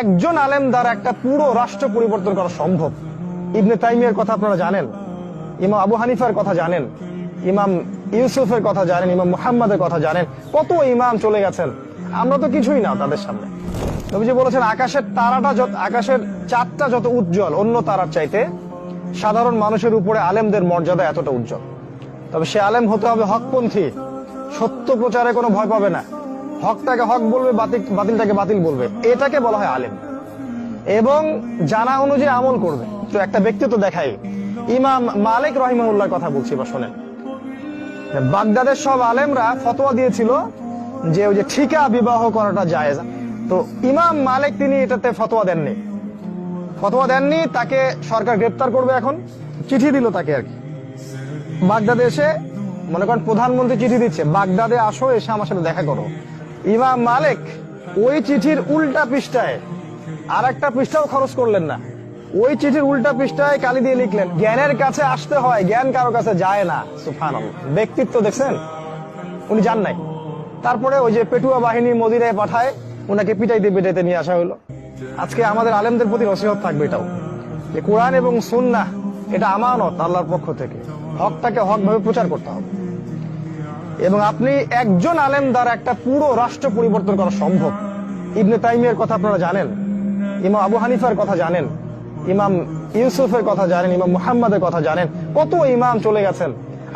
একজন আলেম দ্বারা একটা পুরো রাষ্ট্র পরিবর্তন করা সম্ভব। ইবনে তাইমিয়ার কথা আপনারা জানেন, ইমাম আবু হানিফার কথা জানেন, ইমাম ইউসুফের কথা জানেন, ইমাম মুহাম্মাদের কথা জানেন। কত ইমাম চলে গেছেন, আমরা তো কিছুই না তাদের সামনে। নবীজি বলেছেন, আকাশের তারাটা যত, আকাশের চাঁদটা যত উজ্জ্বল, অন্য তারার চাইতে সাধারণ মানুষের উপরে আলেমদের মর্যাদা এতটা উজ্জ্বল। তবে সে আলেম হতে হবে হকপন্থী, সত্য প্রচারে কোনো ভয় পাবে না। হকটাকে হক বলবে, বাতিল বাতিলটাকে বাতিল বলবে। এটাকে বলা হয় আলেম। এবং জানা অনুযায়ী আমল করবে। তো একটা ব্যক্তিত্ব দেখাই ইমাম মালিক রহিমাউল্লাহর কথা বলছি বা শোনেন। বাগদাদের সব আলেমরা ফতোয়া দিয়েছিল যে ওই যে ঠিকা বিবাহ করাটা জায়েজ। তো ইমাম মালিক তিনি এটাতে ফতোয়া দেননি। ফতোয়া দেননি, তাকে সরকার গ্রেপ্তার করবে এখন। চিঠি দিল তাকে আর কি। বাগদাদে এসে, মনে করেন প্রধানমন্ত্রী চিঠি দিচ্ছে, বাগদাদে আসো, এসে আমার সাথে দেখা করো। ইমাম মালিক ওই চিঠির উল্টা পৃষ্ঠায় আর একটা পৃষ্ঠাও খরচ করলেন না। ওই চিঠির উল্টা পৃষ্ঠায় কালি দিয়ে লিখলেন, জ্ঞানের কাছে আসতে হয়, জ্ঞান কারও কাছে যায় না। সুফান ব্যক্তিত্ব দেখছেন? উনি যান নাই। তারপরে ওই যে পেটুয়া বাহিনী মদিনায় পাঠায় ওনাকে পিটাইতে পিটাইতে নিয়ে আসা হলো। আজকে আমাদের আলেমদের প্রতি নসিহত থাকবে এটাও। যে কোরআন এবং সুন্নাহ, এটা আমানত আল্লাহর পক্ষ থেকে। হকটাকে হক ভাবে প্রচার করতে হবে। এবং আপনি একজন আলেম দ্বারা একটা পুরো রাষ্ট্র পরিবর্তন করা সম্ভব। ইবনে তাইমিয়ার কথা আপনারা জানেন, ইমাম আবু হানিফার কথা জানেন, ইমাম ইউসুফের কথা জানেন, ইমাম মুহাম্মাদের কথা জানেন। কত ইমাম চলে গেছেন?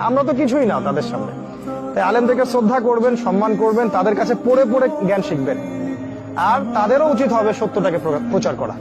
আমরা তো কিছুই না তাদের সামনে। তাই আলেমদেরকে শ্রদ্ধা করবেন, সম্মান করবেন, তাদের কাছে পড়ে পড়ে জ্ঞান শিখবেন। আর তাদেরও উচিত হবে সত্যটাকে প্রচার করা।